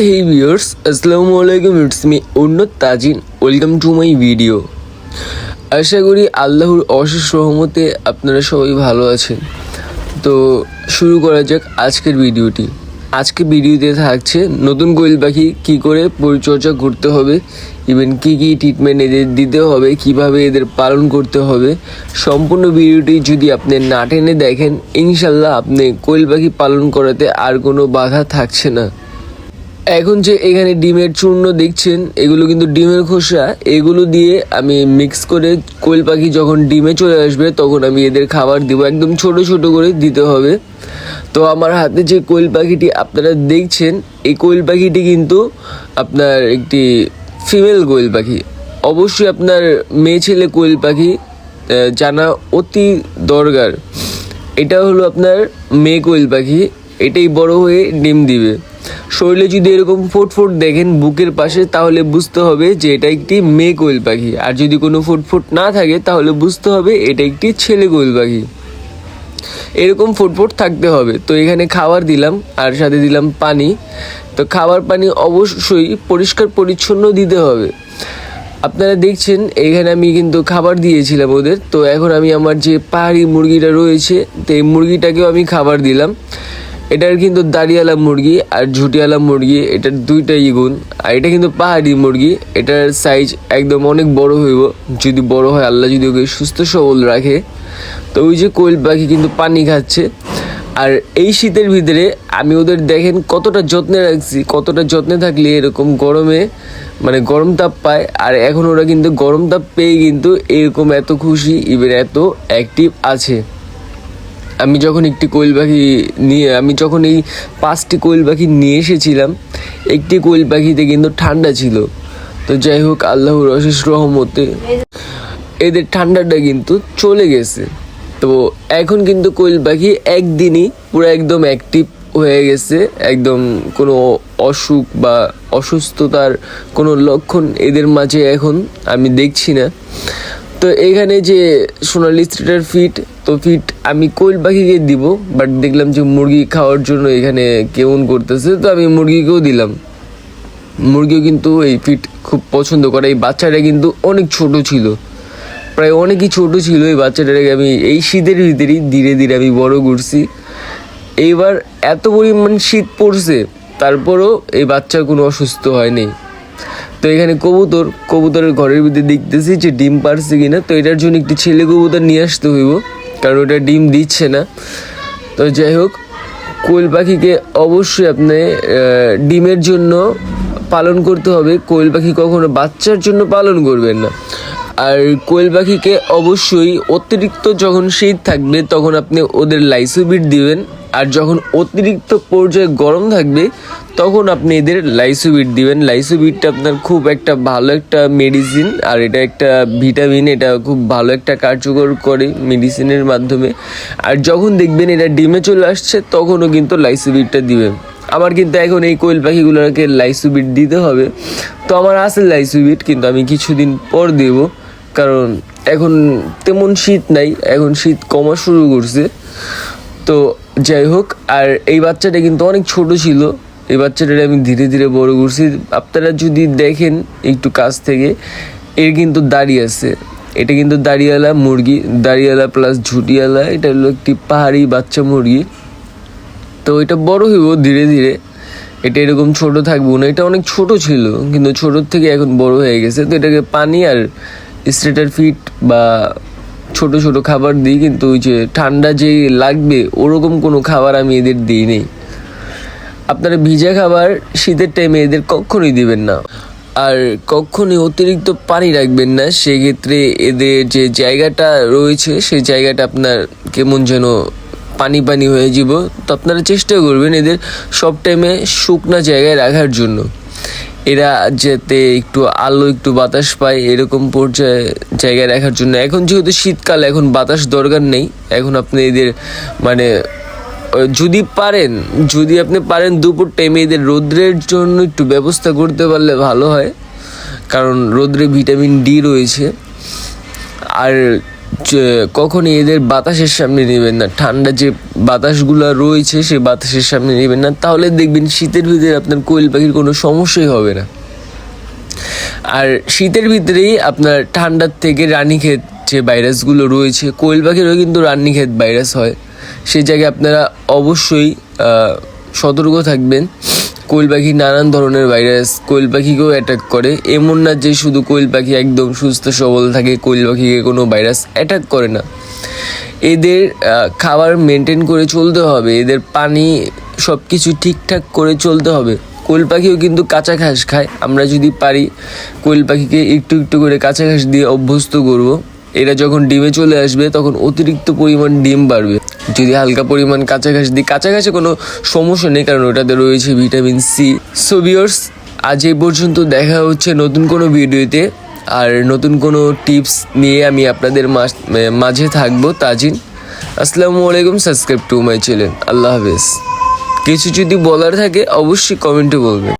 Hey viewers, আসসালামু আলাইকুম it's me উন্নত Tazin welcome to my video আশা করি আল্লাহর অশেষ রহমতে আপনারা সবাই ভালো আছেন। তো শুরু করা যাক আজকের ভিডিওটি। আজকে ভিডিওতে থাকছে নতুন কোয়েল পাখি কী করে পরিচর্যা করতে হবে ইভেন কী কী ট্রিটমেন্ট এদের দিতে হবে কীভাবে এদের পালন করতে হবে। সম্পূর্ণ ভিডিওটি যদি আপনি না টেনে দেখেন ইনশাল্লাহ আপনি কোয়েল পাখি পালন করাতে আর কোনো বাধা থাকছে না। এখন যে এখানে ডিমের চূর্ণ দেখছেন, এগুলো কিন্তু ডিমের খোসা। এগুলো দিয়ে আমি মিক্স করে কোয়েল পাখি যখন ডিমে চলে আসবে, তখন আমি এদের খাবার দিব। একদম ছোট ছোট করে দিতে হবে। তো আমার হাতে যে কোয়েল পাখিটি আপনারা দেখছেন, এই কোয়েল পাখিটি কিন্তু আপনার একটি ফিমেল কোয়েল পাখি। অবশ্যই আপনার মেয়ে ছেলে কোয়েল পাখি জানা অতি দরকার। এটা হলো আপনার মেয়ে কোয়েল পাখি। এটাই বড় হয়ে ডিম দিবে। শরীরে যদি এরকম ফুট ফুট দেখেন বুকের পাশে, তাহলে বুঝতে হবে যে এটা একটি মেয়ে কোয়েল পাখি। আর যদি কোনো ফুট ফুট না থাকে, তাহলে বুঝতে হবে এটা একটি ছেলে কোয়েল পাখি। এরকম ফুটফুট থাকতে হবে। তো এখানে খাবার দিলাম, আর সাথে দিলাম পানি। তো খাবার পানি অবশ্যই পরিষ্কার পরিচ্ছন্ন দিতে হবে। আপনারা দেখছেন, এখানে আমি কিন্তু খাবার দিয়েছিলাম ওদের। তো এখন আমি আমার যে পাহাড়ি মুরগিটা রয়েছে, তো এই মুরগিটাকেও আমি খাবার দিলাম। এটার কিন্তু দাড়িওয়ালা মুরগি আর ঝুটিওয়ালা মুরগি, এটার দুইটাই গুণ। আর এটা কিন্তু পাহাড়ি মুরগি, এটার সাইজ একদম অনেক বড় হইব। যদি বড় হয়, আল্লাহ যদি ওকে সুস্থ সবল রাখে। তো ওই যে কোয়েল পাখি কিন্তু পানি খাচ্ছে। আর এই শীতের ভিতরে আমি ওদের দেখেন কতটা যত্নে রাখছি, কতটা যত্নে থাকলে এরকম গরমে মানে গরম তাপ পায়। আর এখন ওরা কিন্তু গরম তাপ পেয়ে কিন্তু এরকম এত খুশি ইভেন এত অ্যাক্টিভ আছে। আমি যখন একটি কোয়েল পাখি নিয়ে, আমি যখন এই পাঁচটি কোয়েল পাখি নিয়ে এসেছিলাম, একটি কোয়েল পাখিতে কিন্তু ঠান্ডা ছিল। তো যাই হোক, আল্লাহর অশেষ রহমতে এদের ঠান্ডাটা কিন্তু চলে গেছে। তো এখন কিন্তু কোয়েল পাখি একদিনই পুরো একদম অ্যাক্টিভ হয়ে গেছে। একদম কোনো অসুখ বা অসুস্থতার কোনো লক্ষণ এদের মাঝে এখন আমি দেখছি না। তো এখানে যে সোনালি স্ট্রিটের ফিট তো ফিট আমি কোয়েল পাখিকে দিব বাট দেখলাম যে মুরগি খাওয়ার জন্য এখানে কেমন করতেছে, তো আমি মুরগিকেও দিলাম। মুরগিও কিন্তু এই ফিট খুব পছন্দ করে। এই বাচ্চাটা কিন্তু অনেক ছোট ছিল। প্রায় অনেকই ছোট ছিল এই বাচ্চাটাকে আমি এই শীতের ভিতরেই ধীরে ধীরে আমি বড় করছি। এইবার এত পরিমাণ শীত পড়ছে, তারপরও এই বাচ্চার কোনো অসুস্থ হয়নি। তো এখানে কবুতর, কবুতরের ঘরের ভিতরে দেখতেছি যে ডিম পারছে কিনা। তো এটার জন্য একটি ছেলে কবুতর নিয়ে আসতে হইব, কারণ ওটা ডিম দিচ্ছে না। তো যাই হোক, কোয়েল পাখিকে অবশ্যই আপনি ডিমের জন্য পালন করতে হবে। কোয়েল পাখি কখনো বাচ্চার জন্য পালন করবেন না। আর কোয়েল পাখিকে অবশ্যই অতিরিক্ত যখন শীত থাকবে, তখন আপনি ওদের লাইসোবিট দিবেন। আর যখন অতিরিক্ত পর্যায়ে গরম থাকবে, তখন আপনি এদের লাইসোবিট দিবেন। লাইসোবিটটা আপনার খুব একটা ভালো একটা মেডিসিন আর এটা একটা ভিটামিন এটা খুব ভালো একটা কার্যকর করে মেডিসিনের মাধ্যমে। আর যখন দেখবেন এটা ডিমে চলে আসছে, তখনও কিন্তু লাইসোবিটটা দিবেন। আমার কিন্তু এখন এই কোয়েল পাখিগুলোকে লাইসোবিট দিতে হবে। তো আমার আছে লাইসোবিট, কিন্তু আমি কিছুদিন পর দেব। কারণ এখন তেমন শীত নাই, এখন শীত কমা শুরু করছে। তো যাই হোক, আর এই বাচ্চাটা কিন্তু অনেক ছোট ছিল, এই বাচ্চাটাকে আমি ধীরে ধীরে বড় করছি। আপনারা যদি দেখেন একটু কাছ থেকে, এর কিন্তু দাড়ি আছে। এটা কিন্তু দাড়িওয়ালা মুরগি, দাড়িওয়ালা প্লাস ঝুটিওয়ালা, এটা হলো একটি পাহাড়ি বাচ্চা মুরগি। তো এটা বড় হইব ধীরে ধীরে। এটা এরকম ছোট থাকব না, এটা অনেক ছোট ছিল, কিন্তু ছোটোর থেকে এখন বড় হয়ে গেছে। তো এটাকে পানি আর স্ট্রেটার ফিট বা ছোট ছোট খাবার দিই, কিন্তু ওই যে ঠান্ডা যে লাগবে, ওরকম কোনো খাবার আমি এদের দিই নেই। আপনারা ভিজা খাবার শীতের টাইমে এদের কখনোই দিবেন না। আর কখনোই অতিরিক্ত পানি রাখবেন না, সেক্ষেত্রে এদের যে জায়গাটা রয়েছে, সেই জায়গাটা আপনার কেমন যেন পানি পানি হয়ে যাব। তো আপনারা চেষ্টা করবেন এদের সব টাইমে শুকনা জায়গায় রাখার জন্য। এরা যাতে একটু আলো, একটু বাতাস পায় এরকম পর্যায়ে জায়গায় রাখার জন্য। এখন যেহেতু শীতকাল, এখন বাতাস দরকার নেই। এখন আপনি এদের মানে যদি পারেন, যদি আপনি পারেন দুপুর টাইমে এদের রৌদ্রের জন্য একটু ব্যবস্থা করতে পারলে ভালো হয়। কারণ রৌদ্রে ভিটামিন ডি রয়েছে। আর কখনই এদের বাতাসের সামনে নেবেন না। ঠান্ডা যে বাতাসগুলো রয়েছে, সেই বাতাসের সামনে নেবেন না। তাহলে দেখবেন শীতের ভিতরে আপনার কোয়েল পাখির কোনো সমস্যাই হবে না। আর শীতের ভিতরেই আপনার ঠান্ডার থেকে রানীক্ষেত যে ভাইরাসগুলো রয়েছে, কোয়েল পাখিরও কিন্তু রানীক্ষেত ভাইরাস হয়। সেই জায়গায় আপনারা অবশ্যই সতর্ক থাকবেন। কোয়েল পাখি নানান ধরনের ভাইরাস কোয়েল পাখিকেও অ্যাটাক করে। এমন না যে শুধু কোয়েল পাখি একদম সুস্থ, সবল থাকে কোয়েল পাখিকে কোনো ভাইরাস অ্যাটাক করে না। এদের খাবার মেনটেন করে চলতে হবে। এদের পানি সব কিছু ঠিকঠাক করে চলতে হবে। কোয়েল পাখিও কিন্তু কাঁচা ঘাস খায়। আমরা যদি পারি কোয়েল পাখিকে একটু একটু করে কাঁচা ঘাস দিয়ে অভ্যস্ত করব। এরা যখন ডিমে চলে আসবে, তখন অতিরিক্ত পরিমাণ ডিম বাড়বে। যদি হালকা পরিমাণ কাঁচা ঘাস দিই কাঁচা ঘাসে কোনো সমস্যা নেই, কারণ ওটাতে রয়েছে ভিটামিন সি সোবিয়ার্স আজ এই পর্যন্ত দেখা হচ্ছে নতুন কোনো ভিডিওতে। আর নতুন কোনো টিপস নিয়ে আমি আপনাদের মাঝে থাকব, তাজিন। আসসালামু আলাইকুম, সাবস্ক্রাইব টু মাই চ্যানেল। আল্লাহ হাফেজ। কিছু যদি বলার থাকে, অবশ্যই কমেন্টে বলবেন।